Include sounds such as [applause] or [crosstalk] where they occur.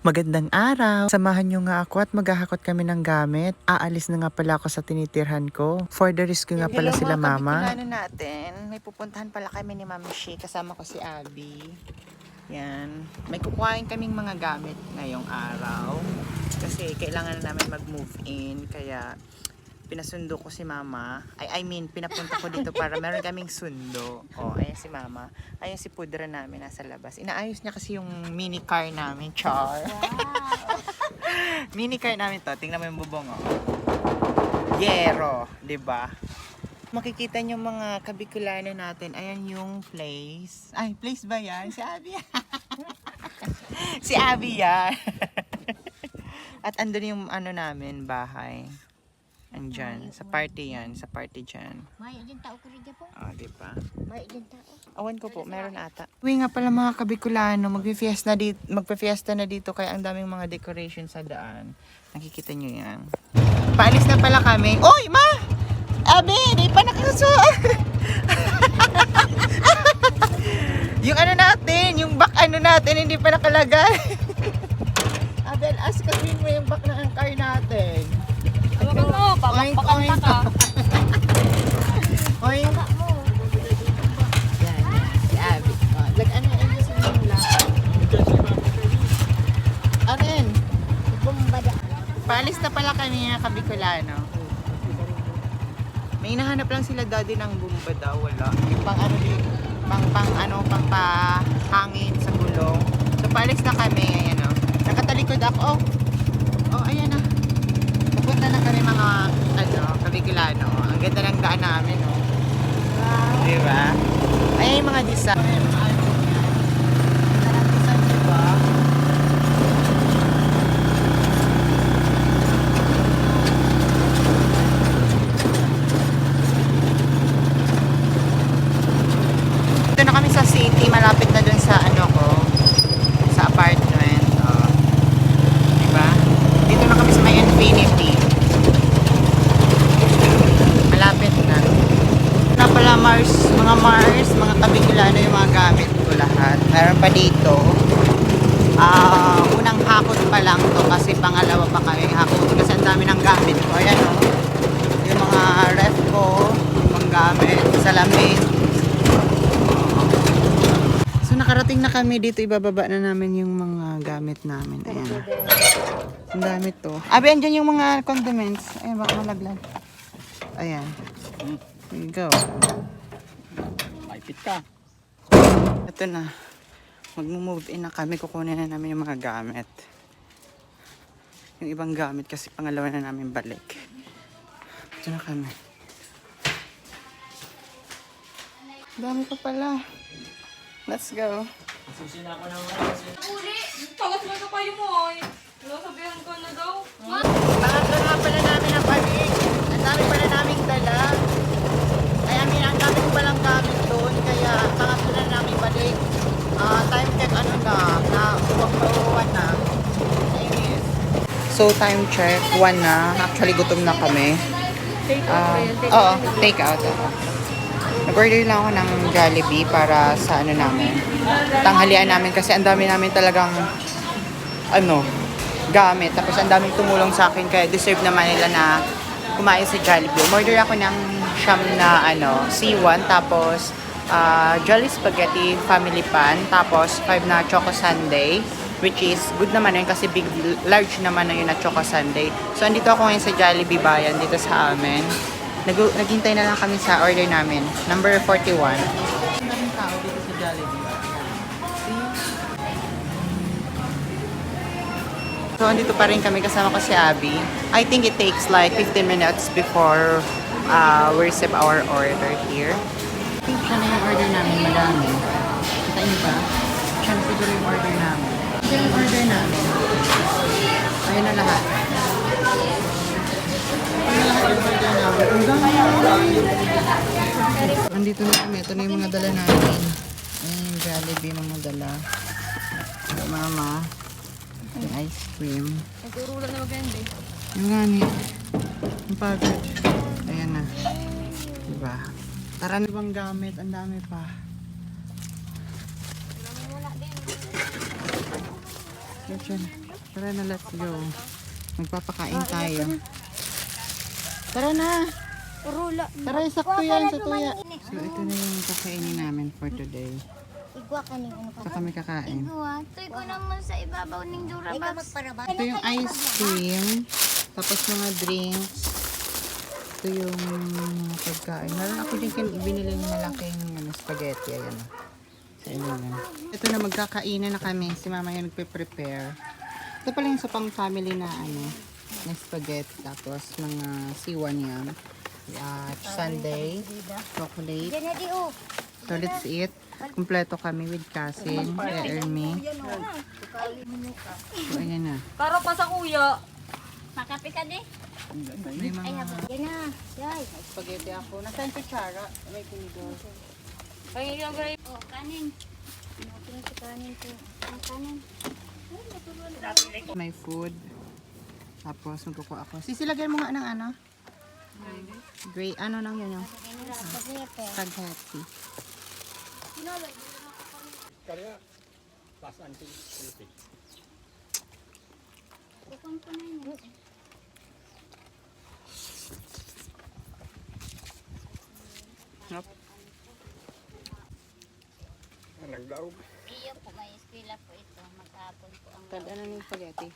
Magandang araw! Samahan nyo nga ako at maghahakot kami ng gamit. Aalis na nga pala ako sa tinitirhan ko. For the rescue nga pala sila mama. Hello natin. May pupuntahan pala kami ni Mami Shi. Kasama ko si Abby. Yan. May kukuhain kaming mga gamit ngayong araw. Kasi kailangan na namin mag-move in. Kaya pinasundo ko si mama. Ay, I mean, pinapunta ko dito para meron kaming sundo. O, ayan si mama. Ayan si pudra namin nasa labas. Inaayos niya kasi yung mini car namin. Char. [laughs] mini car namin to. Tingnan mo yung bubong, oh. Yero. 'di ba? Makikita niyo mga kabikulano natin. Ayan yung place. Ay, place ba yan? Si Abby. [laughs] si Abby yan. [laughs] At andun yung ano namin, bahay. Andyan. Sa party yan. Sa party dyan. May din tao ko rin dyan po. O, di ba? May din tao. Awan ko po, meron ata. Uwi nga pala mga kabikulano, magpifiesta na dito, magpifiesta na dito kaya ang daming mga decoration sa daan. Nakikita nyo yan. Paalis na pala kami. Oy, ma! Abi, di pa nakasuot. [laughs] yung ano natin, yung back ano natin, hindi pa nakalagay. Abel, ask mo yung back ng car natin. Oink, papakanta oink. ka. Mo. Yan. Si Abby. Oh, lag, ano, ayun sa mga lakad. Arin, Bumbada. paalis na pala kami mga kabikulano. May hinahanap lang sila daddy ng bumba daw, wala. Yung pang ano din, pang pang ano, pang pahangin sa gulong. So paalis na kami, ayan o. Nakatalikod ako, oh. Oh, ayan na. Pupunta na kami mga, ano, kabikulano. Ang ganda ng daan namin, oh. Wow. Di ba? Ayan yung mga design. Sarap design, di ba? Dito na kami sa city, malapit na dun sa ano ko, sa apartment. Oh. Di ba? Dito na kami sa may Infinity. Malapit na. Na pala Mars, mga Mga kabigilano yung mga gamit ko lahat. Meron pa dito. Ah, unang hakot pa lang to kasi pangalawa pa kami hakot kasi ang dami ng gamit ko. Ayan o. Yung mga ref ko, mga gamit, salamin. So nakarating na kami dito, ibababa na namin yung mga gamit namin. Ayan. Ang dami to. Abi, andyan yung mga condiments. Ayan, baka malaglag. Ayan. There you go. Maipit ka. Ito na. Mag-move in na kami. Kukunin na namin yung mga gamit. Yung ibang gamit kasi pangalawa na namin balik. Ito na kami. Dami pa pala. Let's go. Mo na kayo mo ay. Nasabihan ko na daw. Pangatlo na pala namin ang balik. Ang dami pala naming dala. Ay, I mean, ang dami ko palang gamit doon. Kaya pangatlo na namin balik. Ah, time check ano na, na uwag pa na. Ayun. So, time check, one na. Actually, gutom na kami. Ah, oo, take out. oo. Nag-order lang ako ng Jollibee para sa ano namin. Tanghalian namin kasi ang dami namin talagang ano, gamit. Tapos ang daming tumulong sa akin kaya deserve naman nila na kumain sa Jollibee. Order ako ng siyam na ano, C1 tapos ah, Jolly Spaghetti Family Pan tapos 5 na Choco Sundae which is good naman yun kasi big large naman na yun na Choco Sundae. So andito ako ngayon sa Jollibee Bayan dito sa amin. Nag naghintay na lang kami sa order namin. Number 41. Maraming tao dito sa Jollibee. So, andito pa rin kami kasama ko si Abby. I think it takes like 15 minutes before uh, we receive our order here. I think na yung order namin, madami. Kita niyo ba? Siya na siguro order namin. Siya yung order namin. Ayun na lahat. Ayun na lahat yung order namin. Ang dami. Andito na kami. Ito na yung mga dala namin. Ayun yung Jollibee mga dala. Ito, mama. Yung ice cream. Nagturulan na maganda eh. Yung nga ni. Yung pagod. Ayan na. Diba? Tara na bang gamit? Ang dami pa. Wala din. Siya. Tara na, let's go. Magpapakain tayo. Tara na. Rula. Tara, sakto yan sa tuya. So, ito na yung kakainin namin for today. Igwa ka ni ano ka. Sa kami kakain. Igwa. Tuy ko naman sa ibabaw ning Durabox. Ito yung ice cream. Tapos mga drinks. Ito yung pagkain. Meron ako din kin binili ng malaking ano, spaghetti. Ayan. Sa lang. Ito na magkakainan na kami. Si mama yung nagpe-prepare. Ito pala yung sa pang family na ano, na spaghetti. Tapos mga siwan yan. At sundae, chocolate. Yan na di oh. So let's eat. Kompleto kami with Kasin, Kuya Ermi. So ayan na. Para pa sa kuya. Makape ka di. May mga Yan na. Spaghetti ako. Nasaan si Chara? May kinigaw. Ay, yung gray. Oh, kanin. Natin si kanin ko. Ang kanin. May food. Tapos magkukuha ako. Sisilagay mo nga ng ano? Gray, ano nang yun yung Spaghetti. spaghetti. Kukon ko na yun. Yup. Iyo po, may eskwela po ito. Maghapon po ang Tad, ano yung spaghetti?